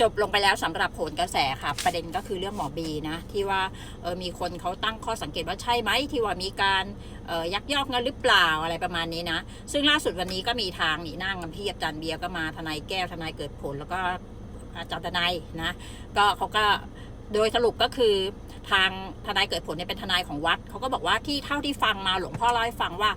จบลงไปแล้วสำหรับโผลกระแสค่ะประเด็นก็คือเรื่องหมอบีนะที่ว่าเออมีคนเขาตั้งข้อสังเกตว่าใช่ไหมที่ว่ามีการเออยักยอกเงินหรือเปล่าอะไรประมาณนี้นะ ซึ่งล่าสุดวันนี้ก็มีทางนี่นั่งกันพี่อาจารย์เบียร์ก็มาทนายแก้วทนายเกิดผลแล้วก็อาจารย์ทนายนะก็เขาก็โดยสรุปก็คือ ทางทนายเกิดผลเนี่ยเป็นทนายของวัดเขาก็บอกว่าที่เท่าที่ฟังมาหลวงพ่อเล่าให้ฟังว่า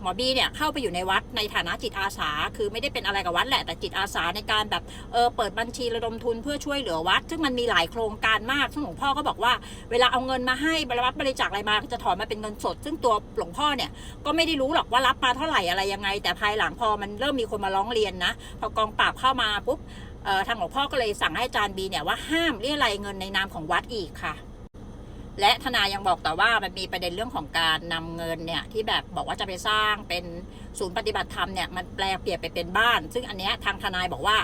หมอบีเนี่ยเข้าไปอยู่ในวัดในฐานะจิตอาสา คือไม่ได้เป็นอะไรกับวัดแหละแต่จิตอาสาในการแบบเออเปิดบัญชีระดมทุนเพื่อช่วยเหลือวัด ซึ่งมันมีหลายโครงการมากซึ่งหลวงพ่อก็บอกว่าเวลาเอาเงินมาให้บริวัดบริจาคอะไรมาจะถอนมาเป็นเงินสด ซึ่งตัวหลวงพ่อเนี่ยก็ไม่ได้รู้หรอกว่ารับมาเท่าไหร่อะไรยังไง แต่ภายหลังพอมันเริ่มมีคนมาร้องเรียนนะพอกองปราบเข้ามาปุ๊บทางหลวงพ่อก็เลยสั่งให้อาจารย์บีเนี่ยว่าห้ามเรียอะไรยเงินในนามของวัดอีกค่ะ และทนายยังบอกต่อว่ามันมีประเด็นเรื่องของการนำเงินเนี่ยที่แบบบอกว่าจะไปสร้างเป็นศูนย์ปฏิบัติธรรมเนี่ยมันแปลเปลี่ยนไปเป็นบ้าน ซึ่งอันเนี้ยทางทนายบอกว่า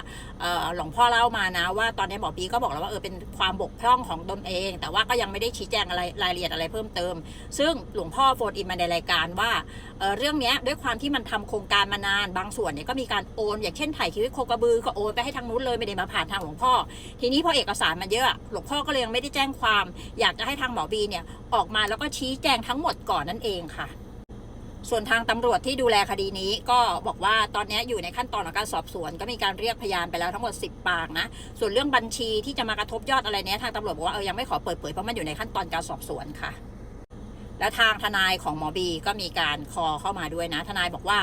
หลวงพ่อเล่ามานะว่าตอนนี้หมอปีก็บอกแล้วว่าเออเป็นความบกพร่องของตนเอง แต่ว่าก็ยังไม่ได้ชี้แจงอะไรรายละเอียดอะไรเพิ่มเติม ซึ่งหลวงพ่อโฟนอินมาในรายการว่าเเรื่องเนี้ยด้วยความที่มันทำโครงการมานานบางส่วนเนี่ยก็มีการโอน อย่างเช่นถ่ายชีวิตโคกระบือก็โอนไปให้ทางนู้นเลยไม่ได้มาผ่านทางหลวงพ่อ ทีนี้พอเอกสารมันเยอะหลวงพ่อก็เลยยังไม่ได้แจ้งความอยากจะให้ทางหมอบีเนี่ยออกมาแล้วก็ชี้แจงทั้งหมดก่อนนั่นเองค่ะ ส่วนทางตำรวจที่ดูแลคดีนี้ก็บอกว่าตอนนี้อยู่ในขั้นตอนของการสอบสวน ก็มีการเรียกพยานไปแล้วทั้งหมด 10 ปากนะ ส่วนเรื่องบัญชีที่จะมากระทบยอดอะไรเนี้ยทางตำรวจบอกว่าเออยังไม่ขอเปิดเผยเพราะมันอยู่ในขั้นตอนการสอบสวนค่ะ และทางทนายของหมอบีก็มีการคอเข้ามาด้วยนะ ทนายบอกว่า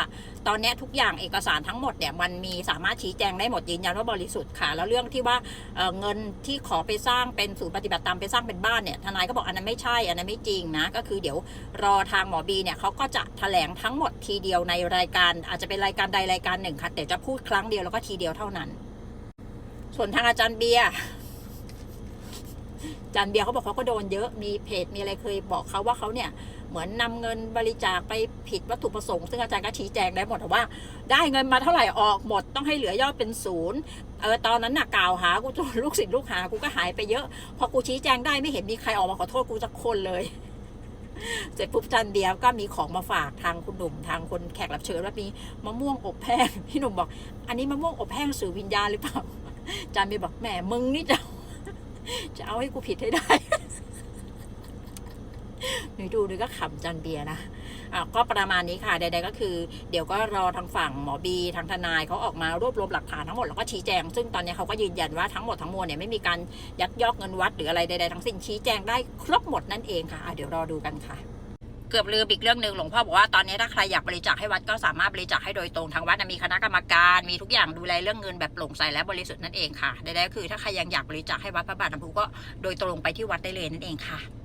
ตอนนี้ทุกอย่างเอกสารทั้งหมดเนี่ยมันมีสามารถชี้แจงได้หมดยืนยันว่าบริสุทธิ์ค่ะ แล้วเรื่องที่ว่าเเงินที่ขอไปสร้างเป็นศูนย์ปฏิบัติธรรมไปสร้างเป็นบ้านเนี่ยทนายก็บอกอันนั้นไม่ใช่อันนั้นไม่จริงนะก็คือเดี๋ยวรอทางหมอบีเนี่ยเขาก็จะแถลงทั้งหมดทีเดียวในรายการ อาจจะเป็นรายการใดรายการหนึ่งค่ะเดี๋ยวจะพูดครั้งเดียวแล้วก็ทีเดียวเท่านั้น ส่วนทางอาจารย์เบียร์ จารย์เบียร์เขาบอกเขาก็โดนเยอะมีเพจมีอะไรเคยบอกเขาว่าเขาเนี่ยเหมือนนำเงินบริจาคไปผิดวัตถุประสงค์ซึ่งอาจารย์ก็ชี้แจงได้หมดว่า ได้เงินมาเท่าไหร่ออกหมดต้องให้เหลือยอดเป็นศูนย์เออตอนนั้นน่ะกล่าวหากูจนลูกศิษย์ลูกหากูก็หายไปเยอะ พอกูชี้แจงได้ไม่เห็นมีใครออกมาขอโทษกูสักคนเลยเสร็จปุ๊บอาจันเบียร์ก็มีของมาฝากทางคุณหนุ่มทางคนแขกรับเชิญว่ามีมะม่วงอบแห้งพี่หนุ่มบอก อันนี้มะม่วงอบแห้งสื่อวิญญาณหรือเปล่าอาจารย์เบียบอกแหมมึงนี่จะ จะเอาให้กูผิดให้ได้หนูดูหนูก็ขำจันเบียนะอะก็ประมาณนี้ค่ะใดๆก็คือ เดี๋ยวก็รอทางฝั่งหมอบีทางทนายเขาออกมารวบรวมหลักฐานทั้งหมดแล้วก็ชี้แจง ซึ่งตอนนี้เขาก็ยืนยันว่าทั้งหมดทั้งมวลเนี่ยไม่มีการยักยอกเงินวัดหรืออะไรใดๆทั้งสิ้นชี้แจงได้ครบหมดนั่นเองค่ะอะเดี๋ยวรอดูกันค่ะ เกือบลืมอีกเรื่องหนึ่งหลวงพ่อบอกว่าตอนนี้ถ้าใครอยากบริจาคให้วัดก็สามารถบริจาคให้โดยตรงทางวัดนะมีคณะกรรมการมีทุกอย่างดูแลเรื่องเงินแบบโปร่งใสและบริสุทธิ์นั่นเองค่ะใดๆคือถ้าใครยังอยากบริจาคให้วัดพระบาทน้ำพุก็โดยตรงไปที่วัดได้เลยนั่นเองค่ะ